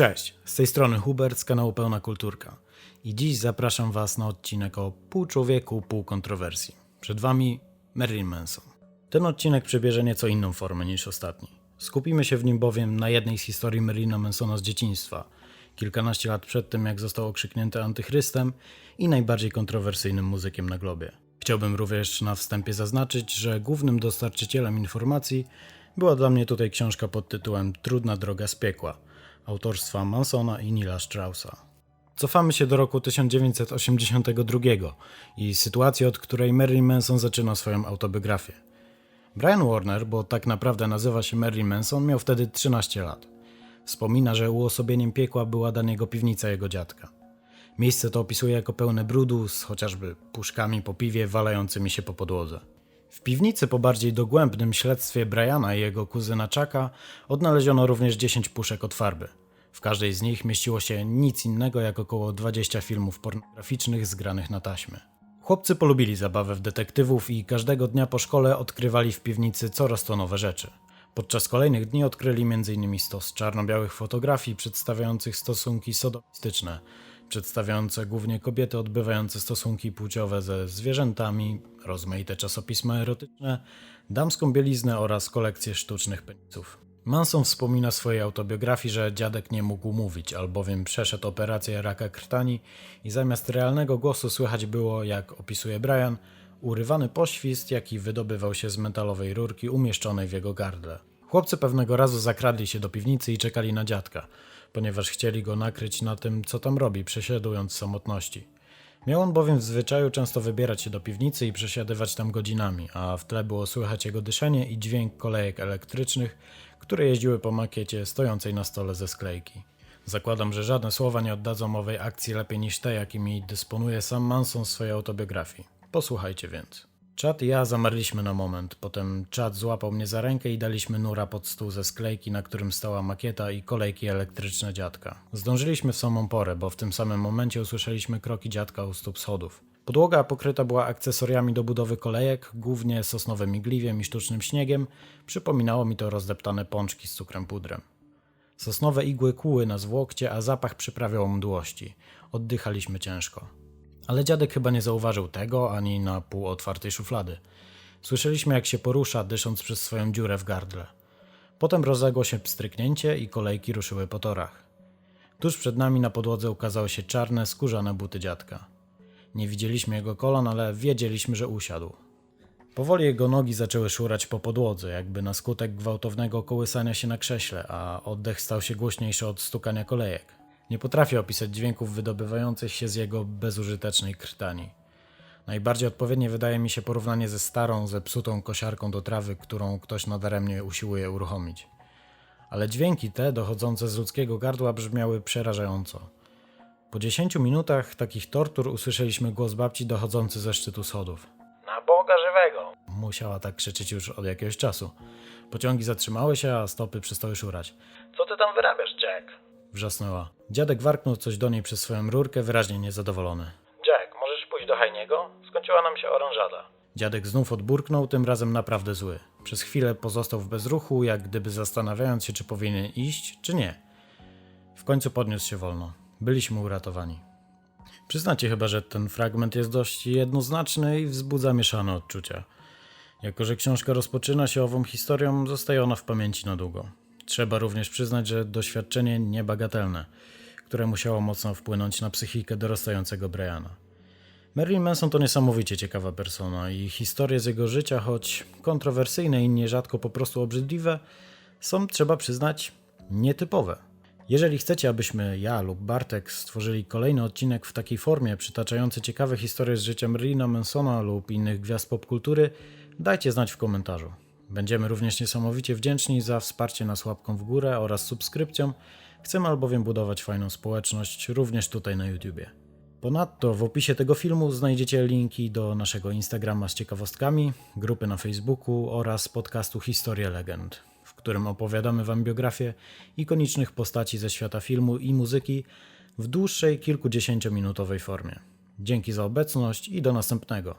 Cześć, z tej strony Hubert z kanału Pełna Kulturka. I dziś zapraszam Was na odcinek o pół człowieku, pół kontrowersji. Przed Wami Marilyn Manson. Ten odcinek przebierze nieco inną formę niż ostatni. Skupimy się w nim bowiem na jednej z historii Marilyna Mansona z dzieciństwa, kilkanaście lat przed tym jak został okrzyknięty antychrystem i najbardziej kontrowersyjnym muzykiem na globie. Chciałbym również na wstępie zaznaczyć, że głównym dostarczycielem informacji była dla mnie tutaj książka pod tytułem Trudna droga z piekła autorstwa Mansona i Nila Straussa. Cofamy się do roku 1982 i sytuacji, od której Marilyn Manson zaczyna swoją autobiografię. Brian Warner, bo tak naprawdę nazywa się Marilyn Manson, miał wtedy 13 lat. Wspomina, że uosobieniem piekła była dla niego piwnica jego dziadka. Miejsce to opisuje jako pełne brudu z chociażby puszkami po piwie walającymi się po podłodze. W piwnicy po bardziej dogłębnym śledztwie Briana i jego kuzyna Chucka odnaleziono również 10 puszek od farby. W każdej z nich mieściło się nic innego jak około 20 filmów pornograficznych zgranych na taśmy. Chłopcy polubili zabawę w detektywów i każdego dnia po szkole odkrywali w piwnicy coraz to nowe rzeczy. Podczas kolejnych dni odkryli m.in. stos czarno-białych fotografii przedstawiających stosunki sodomistyczne, przedstawiające głównie kobiety odbywające stosunki płciowe ze zwierzętami, rozmaite czasopisma erotyczne, damską bieliznę oraz kolekcję sztucznych penisów. Manson wspomina w swojej autobiografii, że dziadek nie mógł mówić, albowiem przeszedł operację raka krtani i zamiast realnego głosu słychać było, jak opisuje Brian, urywany poświst, jaki wydobywał się z metalowej rurki umieszczonej w jego gardle. Chłopcy pewnego razu zakradli się do piwnicy i czekali na dziadka, ponieważ chcieli go nakryć na tym, co tam robi, przesiadując samotności. Miał on bowiem w zwyczaju często wybierać się do piwnicy i przesiadywać tam godzinami, a w tle było słychać jego dyszenie i dźwięk kolejek elektrycznych, które jeździły po makiecie stojącej na stole ze sklejki. Zakładam, że żadne słowa nie oddadzą owej akcji lepiej niż te, jakimi dysponuje sam Manson w swojej autobiografii. Posłuchajcie więc. Chad i ja zamarliśmy na moment, potem Chad złapał mnie za rękę i daliśmy nura pod stół ze sklejki, na którym stała makieta i kolejki elektryczne dziadka. Zdążyliśmy w samą porę, bo w tym samym momencie usłyszeliśmy kroki dziadka u stóp schodów. Podłoga pokryta była akcesoriami do budowy kolejek, głównie sosnowym igliwiem i sztucznym śniegiem. Przypominało mi to rozdeptane pączki z cukrem pudrem. Sosnowe igły kłuły nas w łokcie, a zapach przyprawiał mdłości. Oddychaliśmy ciężko. Ale dziadek chyba nie zauważył tego, ani na pół otwartej szuflady. Słyszeliśmy, jak się porusza, dysząc przez swoją dziurę w gardle. Potem rozległo się pstryknięcie i kolejki ruszyły po torach. Tuż przed nami na podłodze ukazały się czarne, skórzane buty dziadka. Nie widzieliśmy jego kolan, ale wiedzieliśmy, że usiadł. Powoli jego nogi zaczęły szurać po podłodze, jakby na skutek gwałtownego kołysania się na krześle, a oddech stał się głośniejszy od stukania kolejek. Nie potrafię opisać dźwięków wydobywających się z jego bezużytecznej krtani. Najbardziej odpowiednie wydaje mi się porównanie ze starą, zepsutą kosiarką do trawy, którą ktoś nadaremnie usiłuje uruchomić. Ale dźwięki te, dochodzące z ludzkiego gardła, brzmiały przerażająco. Po 10 minutach takich tortur usłyszeliśmy głos babci dochodzący ze szczytu schodów. Na Boga żywego! Musiała tak krzyczeć już od jakiegoś czasu. Pociągi zatrzymały się, a stopy przestały szurać. Co ty tam wyrabiasz, Jack? Wrzasnęła. Dziadek warknął coś do niej przez swoją rurkę, wyraźnie niezadowolony. Jack, możesz pójść do Hajniego? Skończyła nam się orężada. Dziadek znów odburknął, tym razem naprawdę zły. Przez chwilę pozostał w bezruchu, jak gdyby zastanawiając się, czy powinien iść, czy nie. W końcu podniósł się wolno. Byliśmy uratowani. Przyznacie chyba, że ten fragment jest dość jednoznaczny i wzbudza mieszane odczucia. Jako, że książka rozpoczyna się ową historią, zostaje ona w pamięci na długo. Trzeba również przyznać, że doświadczenie niebagatelne, które musiało mocno wpłynąć na psychikę dorastającego Briana. Marilyn Manson to niesamowicie ciekawa persona i historie z jego życia, choć kontrowersyjne i nierzadko po prostu obrzydliwe, są, trzeba przyznać, nietypowe. Jeżeli chcecie, abyśmy ja lub Bartek stworzyli kolejny odcinek w takiej formie, przytaczający ciekawe historie z życia Marilyna Mansona lub innych gwiazd popkultury, dajcie znać w komentarzu. Będziemy również niesamowicie wdzięczni za wsparcie nas łapką w górę oraz subskrypcją. Chcemy albowiem budować fajną społeczność również tutaj na YouTubie. Ponadto w opisie tego filmu znajdziecie linki do naszego Instagrama z ciekawostkami, grupy na Facebooku oraz podcastu Historia Legend, w którym opowiadamy Wam biografię ikonicznych postaci ze świata filmu i muzyki w dłuższej kilkudziesięciominutowej formie. Dzięki za obecność i do następnego.